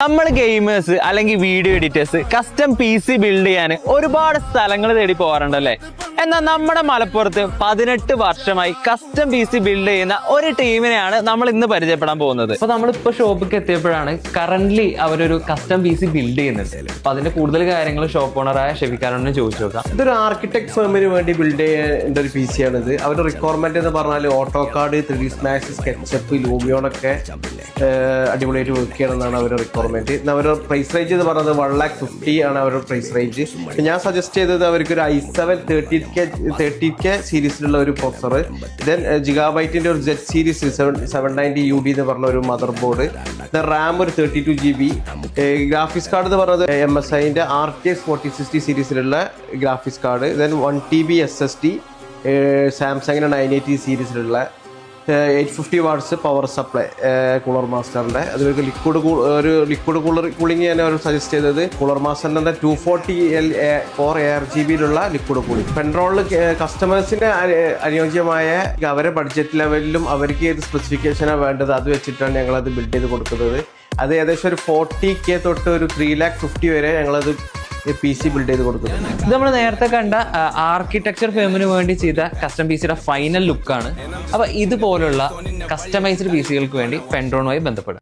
നമ്മൾ ഗെയിമേഴ്സ് അല്ലെങ്കിൽ video editors custom P C build ചെയ്യാൻ ഒരുപാട് സ്ഥലങ്ങൾ തേടി പോകാറുണ്ടല്ലേ? എന്നാൽ നമ്മുടെ മലപ്പുറത്ത് പതിനെട്ട് വർഷമായി കസ്റ്റം പി സി ബിൽഡ് ചെയ്യുന്ന ഒരു ടീമിനെയാണ് നമ്മൾ ഇന്ന് പരിചയപ്പെടാൻ പോകുന്നത്. അപ്പൊ നമ്മളിപ്പോ ഷോപ്പിലേക്ക് എത്തിയപ്പോഴാണ് കറന്റ് അവരൊരു കസ്റ്റം പി സി ബിൽഡ് ചെയ്യുന്നുണ്ട്. അപ്പൊ അതിന്റെ കൂടുതൽ കാര്യങ്ങൾ ഷോപ്പ് ഓണറായ ഷെഫിക്കാരോട് ചോദിച്ചു നോക്കാം. ഇതൊരു ആർക്കിടെക്ട് ഫേമിന് വേണ്ടി ബിൽഡ് ചെയ്യേണ്ട ഒരു പി സി ആണിത്. അവരുടെ റിക്വയർമെന്റ് എന്ന് പറഞ്ഞാൽ AutoCAD three D s max SketchUp ലൂമിയോണൊക്കെ അടിപൊളിയായിട്ട് വർക്ക് ചെയ്യണമെന്നാണ് അവരുടെ റിക്വയർമെന്റ് അവരുടെ പ്രൈസ് റേഞ്ച് എന്ന് പറയുന്നത് വൺ ലാക്ക് ഫിഫ്റ്റി ആണ് അവരുടെ പ്രൈസ് റേഞ്ച് ഞാൻ സജസ്റ്റ് ചെയ്തത് അവർക്ക് ഒരു I seven thirty K thirty K സീരീസിലുള്ള ഒരു പ്രൊസർ ദെൻ ജിഗാബൈറ്റിന്റെ ഒരു jet series seven seven ninety U B എന്ന് പറഞ്ഞ ഒരു മദർ ബോർഡ് ദെൻ റാം ഒരു thirty two G B graphics card എന്ന് പറയുന്നത് എം എസ് ഐന്റെ R X forty sixty സീരീസിലുള്ള graphics card then one T B S S T സാംസങ്ങിന്റെ nine eighty സീരീസിലുള്ള eight fifty watts power supply cooler മാസ്റ്ററിന്റെ അതിലൊരു liquid ഒരു liquid cooler cooling ഞാൻ അവർ suggest ചെയ്തത്. Cooler മാസ്റ്ററിന്റെ two forty L four air G ബിയിലുള്ള liquid cooling പെൻട്രോളിൽ കസ്റ്റമേഴ്സിന് അനുയോജ്യമായ അവരെ ബഡ്ജറ്റ് ലെവലിലും അവർക്ക് ഏത് സ്പെസിഫിക്കേഷനാണ് വേണ്ടത് അത് വെച്ചിട്ടാണ് ഞങ്ങളത് ബിൽഡ് ചെയ്ത് കൊടുക്കുന്നത്. അത് ഏകദേശം ഒരു ഫോർട്ടി കെ തൊട്ട് ഒരു ത്രീ ലാക്ക് ഫിഫ്റ്റി വരെ ഞങ്ങളത് പി സി ബിൽഡ് ചെയ്ത് കൊടുക്കുന്നത് ഇത് നമ്മൾ നേരത്തെ കണ്ട ആർക്കിടെക്ചർ ഫേമിന് വേണ്ടി ചെയ്ത കസ്റ്റം പി സിയുടെ ഫൈനൽ ലുക്കാണ് അപ്പൊ ഇതുപോലുള്ള കസ്റ്റമൈസ്ഡ് പി സികൾക്ക് വേണ്ടി പെൻഡ്രോണുമായി ബന്ധപ്പെടും.